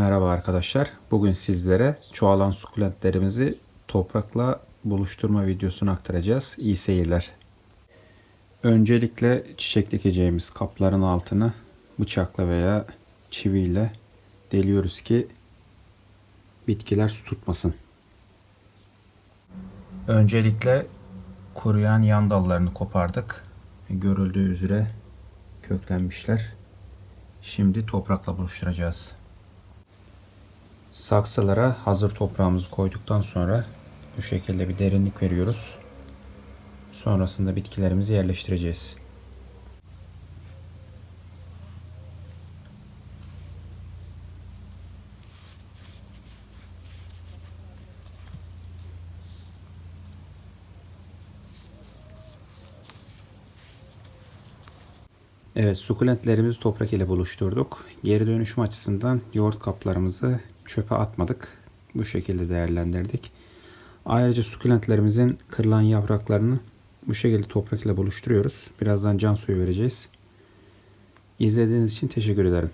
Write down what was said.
Merhaba arkadaşlar. Bugün sizlere çoğalan sukulentlerimizi toprakla buluşturma videosunu aktaracağız. İyi seyirler. Öncelikle çiçek dikeceğimiz kapların altını bıçakla veya çiviyle deliyoruz ki bitkiler su tutmasın. Öncelikle kuruyan yan dallarını kopardık. Görüldüğü üzere köklenmişler. Şimdi toprakla buluşturacağız. Saksılara hazır toprağımızı koyduktan sonra bu şekilde bir derinlik veriyoruz. Sonrasında bitkilerimizi yerleştireceğiz. Evet, sukulentlerimizi toprak ile buluşturduk. Geri dönüşüm açısından yoğurt kaplarımızı çöpe atmadık. Bu şekilde değerlendirdik. Ayrıca sukulentlerimizin kırılan yapraklarını bu şekilde toprak ile buluşturuyoruz. Birazdan can suyu vereceğiz. İzlediğiniz için teşekkür ederim.